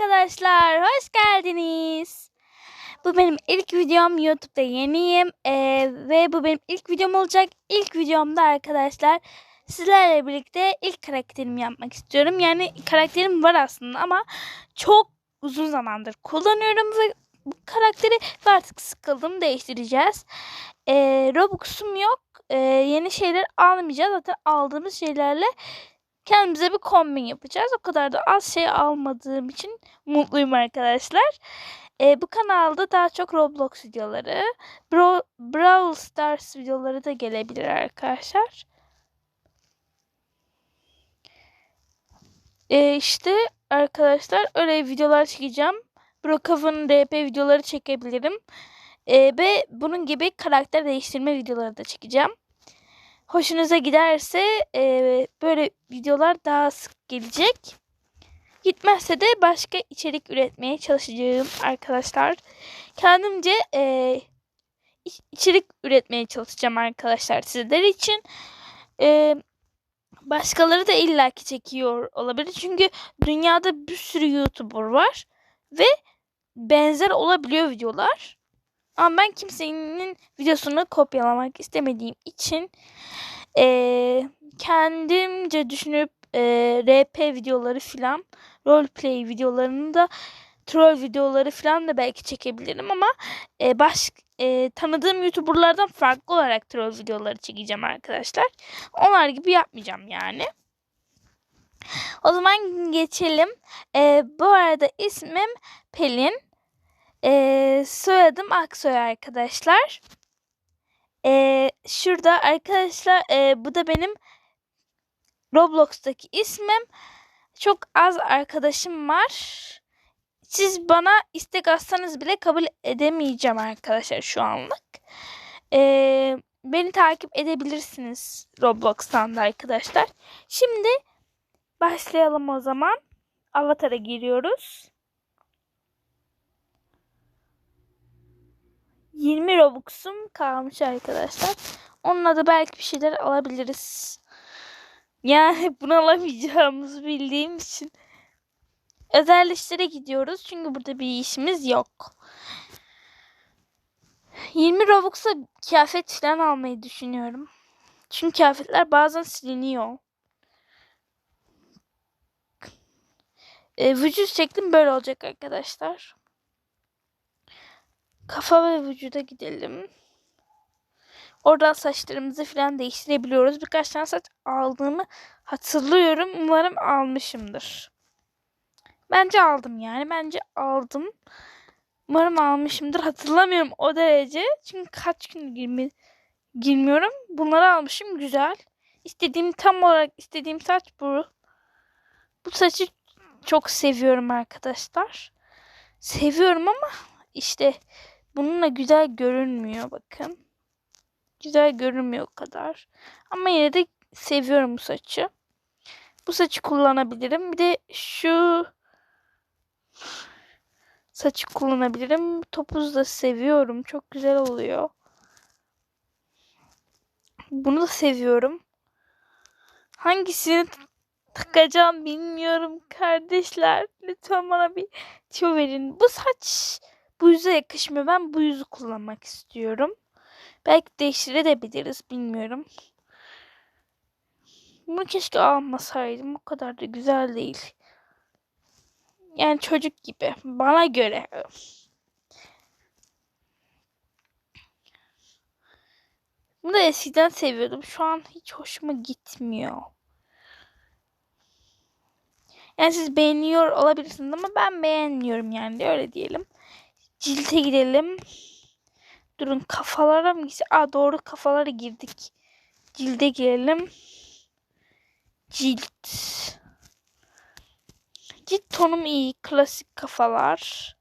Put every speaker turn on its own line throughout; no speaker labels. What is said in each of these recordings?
arkadaşlar, hoş geldiniz. Bu benim ilk videom YouTube'da yeniyim Ee, ve bu benim ilk videom olacak. İlk videomda arkadaşlar sizlerle birlikte ilk karakterimi yapmak istiyorum. Yani karakterim var aslında ama çok uzun zamandır kullanıyorum ve bu karakteri artık sıkıldım değiştireceğiz. Ee, Robux'um yok. Ee, yeni şeyler almayacağız. Zaten aldığımız şeylerle kendimize bir kombin yapacağız. O kadar da az şey almadığım için mutluyum arkadaşlar. Ee, bu kanalda daha çok Roblox videoları, Bro Brawl Stars videoları da gelebilir arkadaşlar. Ee, işte arkadaşlar öyle videolar çekeceğim. Brokov'un RP videoları çekebilirim. Ee, ve bunun gibi karakter değiştirme videoları da çekeceğim hoşunuza giderse e, böyle videolar daha sık gelecek. Gitmezse de başka içerik üretmeye çalışacağım arkadaşlar. Kendimce e, içerik üretmeye çalışacağım arkadaşlar sizler için. E, başkaları da illaki çekiyor olabilir. Çünkü dünyada bir sürü YouTuber var ve benzer olabiliyor videolar. Ama ben kimsenin videosunu kopyalamak istemediğim için e, kendimce düşünüp e, RP videoları filan roleplay videolarını da troll videoları filan da belki çekebilirim ama e, baş e, tanıdığım youtuberlardan farklı olarak troll videoları çekeceğim arkadaşlar. Onlar gibi yapmayacağım yani. O zaman geçelim. E, bu arada ismim Pelin. E, soyadım Aksoy arkadaşlar. E, şurada arkadaşlar e, bu da benim Roblox'taki ismim. Çok az arkadaşım var. Siz bana istek atsanız bile kabul edemeyeceğim arkadaşlar şu anlık. E, beni takip edebilirsiniz Roblox'tan da arkadaşlar. Şimdi başlayalım o zaman. Avatar'a giriyoruz. 20 Robux'um kalmış arkadaşlar. Onunla da belki bir şeyler alabiliriz. Yani bunu alamayacağımızı bildiğim için. Özel işlere gidiyoruz. Çünkü burada bir işimiz yok. 20 Robux'a kıyafet falan almayı düşünüyorum. Çünkü kıyafetler bazen siliniyor. E, vücut şeklim böyle olacak arkadaşlar. Kafa ve vücuda gidelim. Oradan saçlarımızı falan değiştirebiliyoruz. Birkaç tane saç aldığımı hatırlıyorum. Umarım almışımdır. Bence aldım yani. Bence aldım. Umarım almışımdır. Hatırlamıyorum o derece. Çünkü kaç gün girmi girmiyorum. Bunları almışım. Güzel. İstediğim tam olarak istediğim saç bu. Bu saçı çok seviyorum arkadaşlar. Seviyorum ama işte Bununla güzel görünmüyor bakın. Güzel görünmüyor o kadar. Ama yine de seviyorum bu saçı. Bu saçı kullanabilirim. Bir de şu saçı kullanabilirim. Topuz da seviyorum. Çok güzel oluyor. Bunu da seviyorum. Hangisini takacağım bilmiyorum kardeşler. Lütfen bana bir tüyo verin. Bu saç bu yüze yakışmıyor. Ben bu yüzü kullanmak istiyorum. Belki değiştirebiliriz. Bilmiyorum. Bunu keşke almasaydım. O kadar da güzel değil. Yani çocuk gibi. Bana göre. Bunu da eskiden seviyordum. Şu an hiç hoşuma gitmiyor. Yani siz beğeniyor olabilirsiniz ama ben beğenmiyorum yani öyle diyelim. Cilte gidelim. Durun kafalara mı gitsin? Aa doğru kafalara girdik. Cilde girelim. Cilt. Cilt tonum iyi. Klasik kafalar.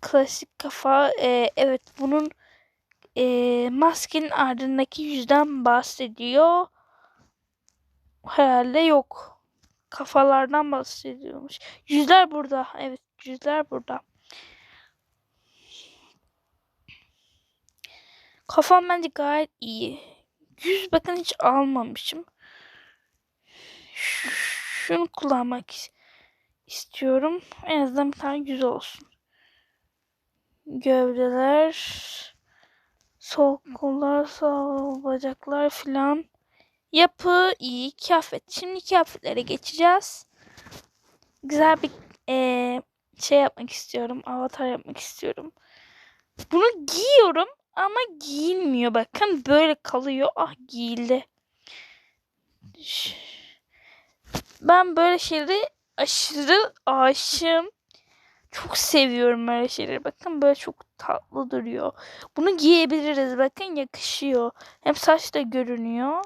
Klasik kafa. Ee, evet bunun e, maskenin ardındaki yüzden bahsediyor. Herhalde yok. Kafalardan bahsediyormuş. Yüzler burada. Evet yüzler burada. Kafam bence gayet iyi. Yüz bakın hiç almamışım. Şunu kullanmak istiyorum. En azından bir tane güzel olsun. Gövdeler, sol kollar, sol bacaklar filan. Yapı iyi. Kıyafet. Şimdi kıyafetlere geçeceğiz. Güzel bir eee, şey yapmak istiyorum. Avatar yapmak istiyorum. Bunu giyiyorum ama giyilmiyor. Bakın böyle kalıyor. Ah giyildi. Ben böyle şeyleri aşırı aşığım. Çok seviyorum böyle şeyleri. Bakın böyle çok tatlı duruyor. Bunu giyebiliriz. Bakın yakışıyor. Hem saç da görünüyor.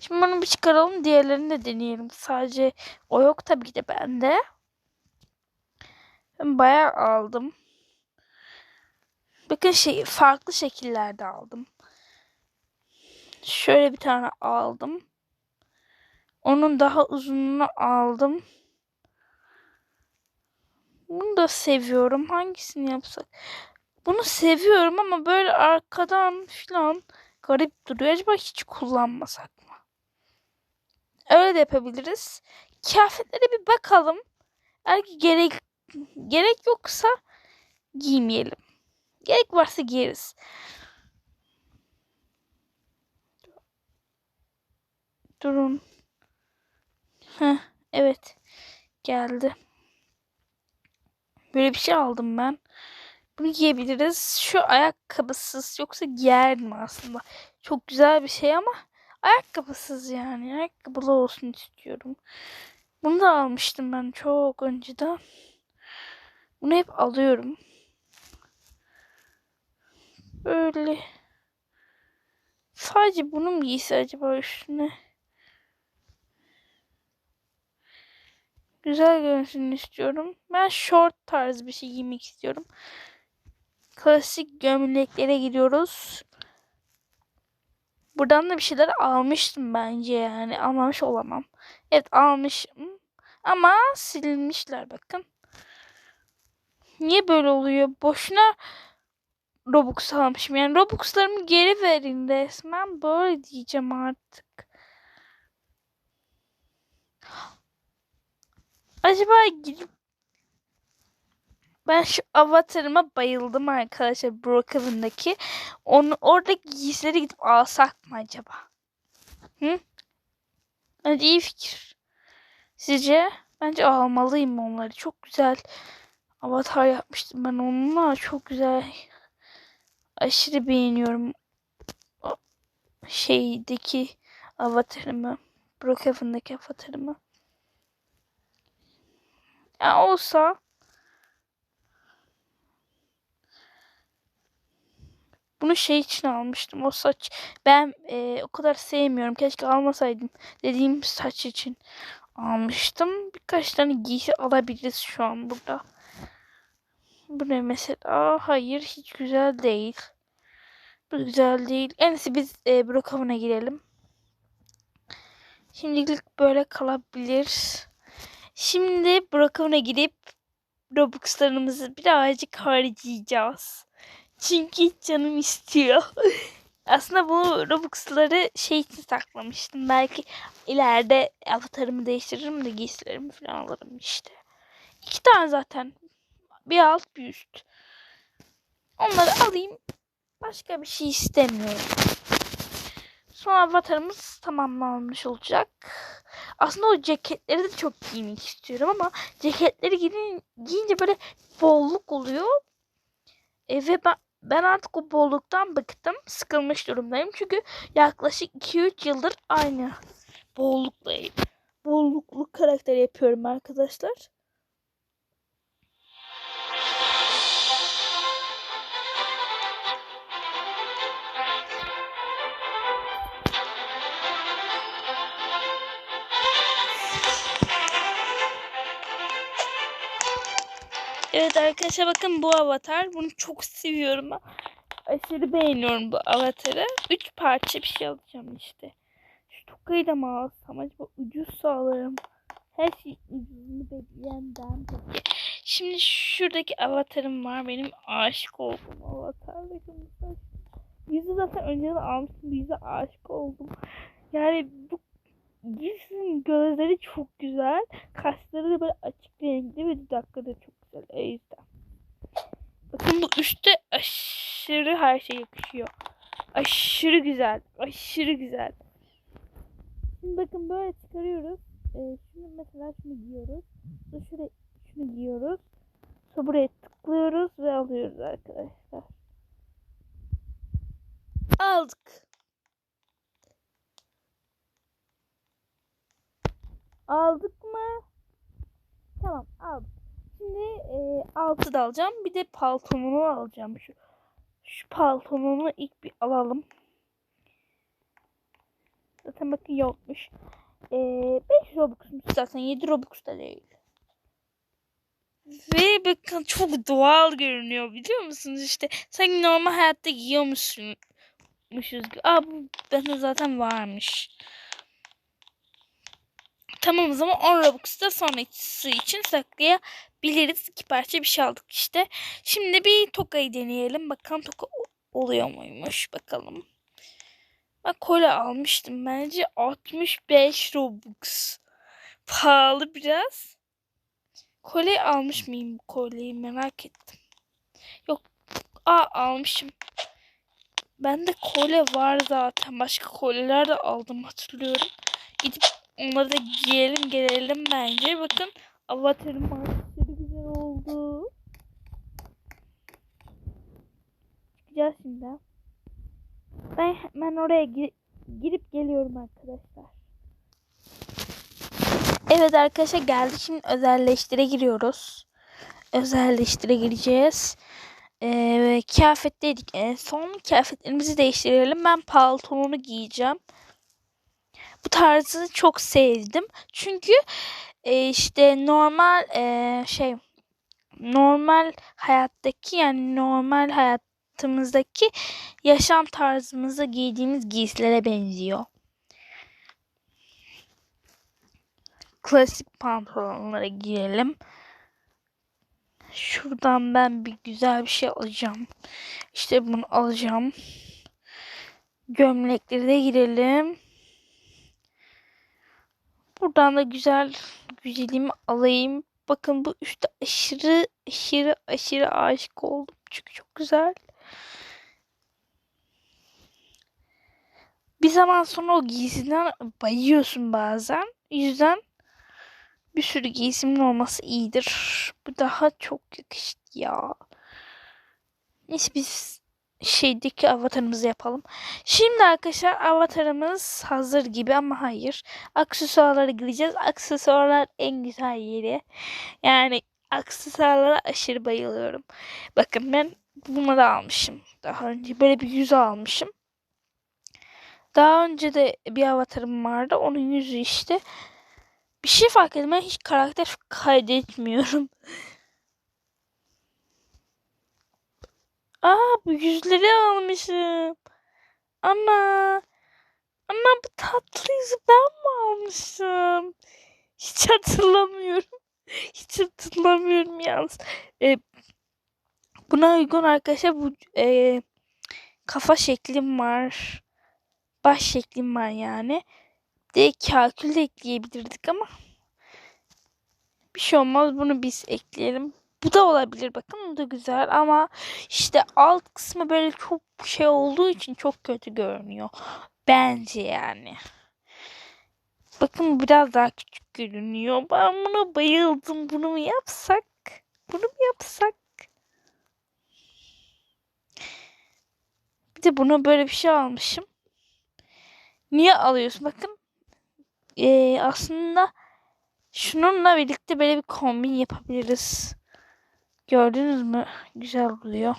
Şimdi bunu bir çıkaralım. Diğerlerini de deneyelim. Sadece o yok tabii ki de bende. Ben bayağı aldım. Bakın şey farklı şekillerde aldım. Şöyle bir tane aldım. Onun daha uzununu aldım. Bunu da seviyorum. Hangisini yapsak? Bunu seviyorum ama böyle arkadan falan garip duruyor. Acaba hiç kullanmasak mı? Öyle de yapabiliriz. Kıyafetlere bir bakalım. Eğer gerek gerek yoksa giymeyelim. Gerek varsa giyeriz. Durun. Heh, evet. Geldi. Böyle bir şey aldım ben. Bunu giyebiliriz. Şu ayakkabısız yoksa giyerdim aslında. Çok güzel bir şey ama ayakkabısız yani. Ayakkabılı olsun istiyorum. Bunu da almıştım ben çok önceden. Bunu hep alıyorum. Böyle. Sadece bunu mu giyse acaba üstüne? Güzel görünsün istiyorum. Ben short tarz bir şey giymek istiyorum. Klasik gömleklere gidiyoruz. Buradan da bir şeyler almıştım bence yani. Almamış olamam. Evet almışım. Ama silinmişler bakın. Niye böyle oluyor? Boşuna Robux almışım. Yani Robux'larımı geri verin resmen. Böyle diyeceğim artık. Acaba gidip ben şu avatarıma bayıldım arkadaşlar Brookhaven'daki. Onu oradaki giysileri gidip alsak mı acaba? Hı? Bence iyi fikir. Sizce? Bence almalıyım onları. Çok güzel avatar yapmıştım ben onunla. Çok güzel. Aşırı beğeniyorum. O şeydeki avatarımı. Brookhaven'daki avatarımı. Ya olsa bunu şey için almıştım. O saç ben e, o kadar sevmiyorum. Keşke almasaydım dediğim saç için almıştım. Birkaç tane giysi alabiliriz şu an burada. Bu ne mesela? Hayır hiç güzel değil. Bu güzel değil. En iyisi biz e, Brookhaven'a girelim. Şimdilik böyle kalabilir. Şimdi Brookhaven'a gidip Robux'larımızı birazcık harcayacağız. Çünkü canım istiyor. Aslında bu Robux'ları şey için saklamıştım. Belki ileride avatarımı değiştiririm de giysilerimi falan alırım işte. İki tane zaten. Bir alt bir üst. Onları alayım. Başka bir şey istemiyorum. Sonra avatarımız tamamlanmış olacak. Aslında o ceketleri de çok giymek istiyorum ama ceketleri giyin, giyince böyle bolluk oluyor. E, ve ben, ben artık o bolluktan bıktım. Sıkılmış durumdayım. Çünkü yaklaşık 2-3 yıldır aynı bollukla bolluklu karakter yapıyorum arkadaşlar. Evet arkadaşlar bakın bu avatar. Bunu çok seviyorum. Aşırı beğeniyorum bu avatarı. Üç parça bir şey alacağım işte. Şu tokayı da mı alsam acaba ucuz alırım. Her şey ucuzunu bekleyen ben. Şimdi şuradaki avatarım var. Benim aşık olduğum avatar. Bakın. Yüzü zaten önceden almıştım. Yüzü aşık oldum. Yani bu Gibson'ın gözleri çok güzel. Kaşları da böyle açık renkli ve dudakları da çok güzel. O. Bakın bu üstte aşırı her şey yakışıyor. Aşırı güzel. Aşırı güzel. Şimdi bakın böyle çıkarıyoruz. Ee, şunu mesela şunu giyiyoruz. Sonra şuraya şunu giyiyoruz. Sonra buraya tıklıyoruz ve alıyoruz arkadaşlar. Aldık. Aldık mı? Tamam aldık. Şimdi e, altı da alacağım. Bir de paltonumu alacağım. Şu, şu paltonumu ilk bir alalım. Zaten bakın yokmuş. E, 5 Robux'muş zaten. 7 Robux da değil. Ve bakın çok doğal görünüyor biliyor musunuz işte. Sanki normal hayatta giyiyormuşsun. Aa bu bende zaten varmış. Tamam o zaman 10 Robux da sonrası için saklayabiliriz. İki parça bir şey aldık işte. Şimdi bir Toka'yı deneyelim. Bakalım Toka oluyor muymuş. Bakalım. Ben kolye almıştım. Bence 65 Robux. Pahalı biraz. Kolye almış mıyım bu kolyeyi merak ettim. Yok. Aa almışım. Bende kolye var zaten. Başka kolyeler de aldım hatırlıyorum. Gidip onları da giyelim gelelim bence. Bakın avatarım aşırı güzel oldu. Çıkacağız şimdi. Ben hemen oraya gir girip geliyorum arkadaşlar. Evet arkadaşlar geldik. Şimdi özelleştire giriyoruz. Özelleştire gireceğiz. Ee, kıyafetteydik en son. Kıyafetlerimizi değiştirelim. Ben paltonu giyeceğim. Bu tarzı çok sevdim. Çünkü e, işte normal e, şey normal hayattaki yani normal hayatımızdaki yaşam tarzımızda giydiğimiz giysilere benziyor. Klasik pantolonlara girelim. Şuradan ben bir güzel bir şey alacağım. İşte bunu alacağım. Gömlekleri de girelim. Buradan da güzel güzelimi alayım. Bakın bu üstte aşırı aşırı aşırı aşık oldum. Çünkü çok güzel. Bir zaman sonra o giysiden bayıyorsun bazen. Yüzden bir sürü giysimin olması iyidir. Bu daha çok yakıştı ya. Neyse biz şeydeki avatarımızı yapalım. Şimdi arkadaşlar avatarımız hazır gibi ama hayır. Aksesuarlara gireceğiz. Aksesuarlar en güzel yeri. Yani aksesuarlara aşırı bayılıyorum. Bakın ben bunları almışım. Daha önce böyle bir yüz almışım. Daha önce de bir avatarım vardı. Onun yüzü işte. Bir şey fark ettim. Ben hiç karakter kaydetmiyorum. Aa bu yüzleri almışım. Ana. Ana bu tatlı yüzü ben mi almışım? Hiç hatırlamıyorum. Hiç hatırlamıyorum yalnız. Ee, buna uygun arkadaşlar bu e, kafa şeklim var. Baş şeklim var yani. De kakül de ekleyebilirdik ama bir şey olmaz. Bunu biz ekleyelim. Bu da olabilir bakın bu da güzel ama işte alt kısmı böyle çok şey olduğu için çok kötü görünüyor. Bence yani. Bakın biraz daha küçük görünüyor. Ben buna bayıldım. Bunu mu yapsak? Bunu mu yapsak? Bir de buna böyle bir şey almışım. Niye alıyorsun? Bakın. Ee, aslında şununla birlikte böyle bir kombin yapabiliriz. Gördünüz mü? Güzel oluyor.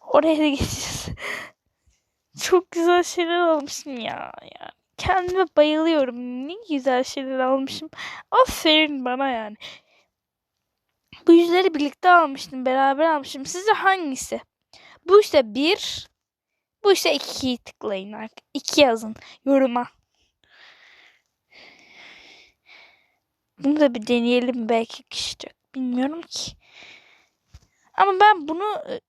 Oraya da geçeceğiz. Çok güzel şeyler almışım ya. ya. Kendime bayılıyorum. Ne güzel şeyler almışım. Aferin bana yani. Bu yüzleri birlikte almıştım. Beraber almışım. Sizce hangisi? Bu işte bir. Bu işte ikiyi tıklayın. İki yazın yoruma. Bunu da bir deneyelim belki kişi Bilmiyorum ki. Ama ben bunu e,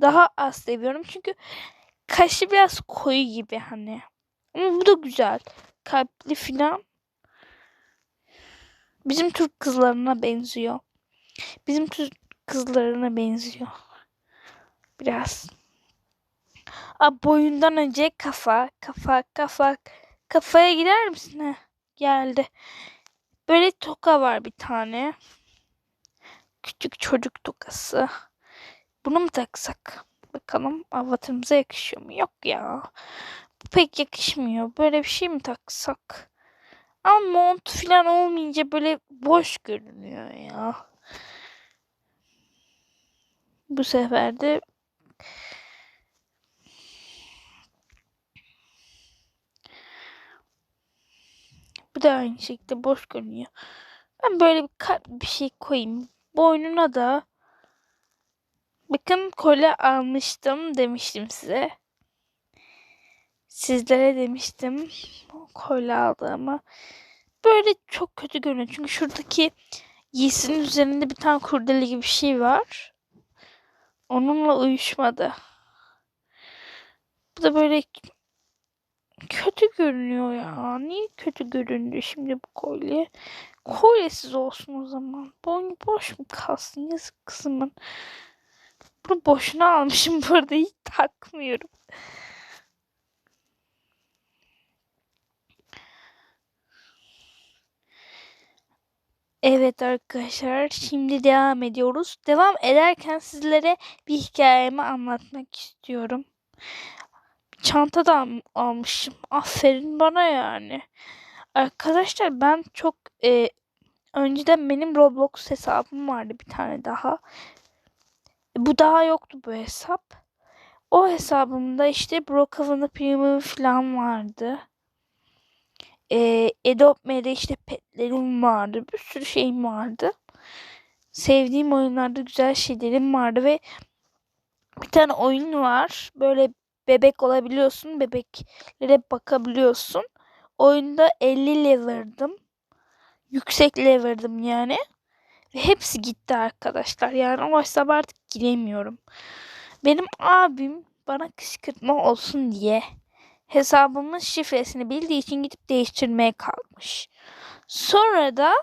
daha az seviyorum. Çünkü kaşı biraz koyu gibi hani. Ama bu da güzel. Kalpli filan. Bizim Türk kızlarına benziyor. Bizim Türk kızlarına benziyor. Biraz. Aa, boyundan önce kafa, kafa, kafa. Kafaya girer misin? Heh, geldi. Böyle toka var bir tane. Küçük çocuk tokası. Bunu mu taksak? Bakalım avatarımıza yakışıyor mu? Yok ya. Bu pek yakışmıyor. Böyle bir şey mi taksak? Ama mont falan olmayınca böyle boş görünüyor ya. Bu sefer de bu da aynı şekilde boş görünüyor. Ben böyle bir, bir şey koyayım. Boynuna da bakın kolye almıştım demiştim size. Sizlere demiştim kolye aldığımı. Böyle çok kötü görünüyor. Çünkü şuradaki giysinin üzerinde bir tane kurdele gibi bir şey var. Onunla uyuşmadı. Bu da böyle kötü görünüyor ya. Niye kötü göründü şimdi bu kolye? Kolyesiz olsun o zaman. Boynu boş mu kalsın? Yazık kızımın. Bunu boşuna almışım bu arada hiç takmıyorum. Evet arkadaşlar şimdi devam ediyoruz. Devam ederken sizlere bir hikayemi anlatmak istiyorum. Çanta da almışım. Aferin bana yani. Arkadaşlar ben çok e, önceden benim Roblox hesabım vardı bir tane daha. Bu daha yoktu bu hesap. O hesabımda işte Brookhaven'da Premium falan vardı e, Adobe işte petlerim vardı. Bir sürü şeyim vardı. Sevdiğim oyunlarda güzel şeylerim vardı ve bir tane oyun var. Böyle bebek olabiliyorsun. Bebeklere bakabiliyorsun. Oyunda 50 level'dım. Yüksek level'dım yani. Ve hepsi gitti arkadaşlar. Yani o hesaba artık giremiyorum. Benim abim bana kışkırtma olsun diye hesabımın şifresini bildiği için gidip değiştirmeye kalkmış. Sonra da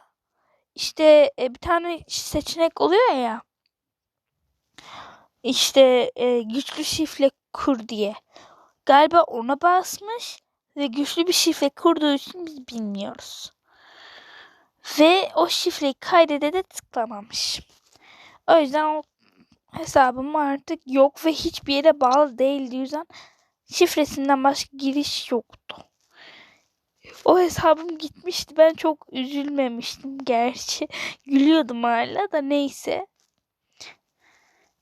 işte e, bir tane seçenek oluyor ya. İşte e, güçlü şifre kur diye. Galiba ona basmış ve güçlü bir şifre kurduğu için biz bilmiyoruz. Ve o şifreyi kaydede de tıklamamış. O yüzden o hesabım artık yok ve hiçbir yere bağlı değildi. yüzden şifresinden başka giriş yoktu. O hesabım gitmişti. Ben çok üzülmemiştim gerçi. Gülüyordum hala da neyse.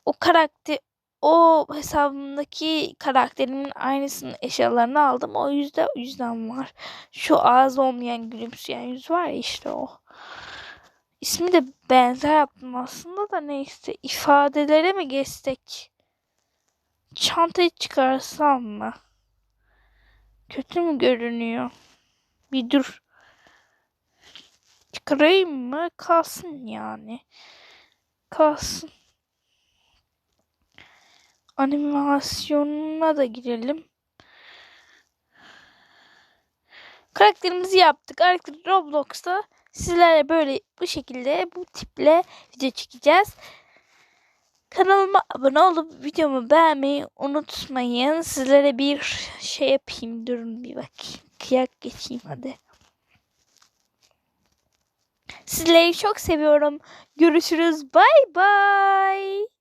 O karakter o hesabımdaki karakterimin aynısının eşyalarını aldım. O yüzden o yüzden var. Şu ağız olmayan gülümseyen yüz var ya işte o. İsmi de benzer yaptım aslında da neyse. ifadelere mi geçsek? Çantayı çıkarsam mı? Kötü mü görünüyor? Bir dur. Çıkarayım mı? Kalsın yani. Kalsın. Animasyonuna da girelim. Karakterimizi yaptık. Artık Roblox'ta sizlerle böyle bu şekilde bu tiple video çekeceğiz. Kanalıma abone olup videomu beğenmeyi unutmayın. Sizlere bir şey yapayım. Durun bir bakayım. Kıyak geçeyim hadi. Sizleri çok seviyorum. Görüşürüz. Bay bay.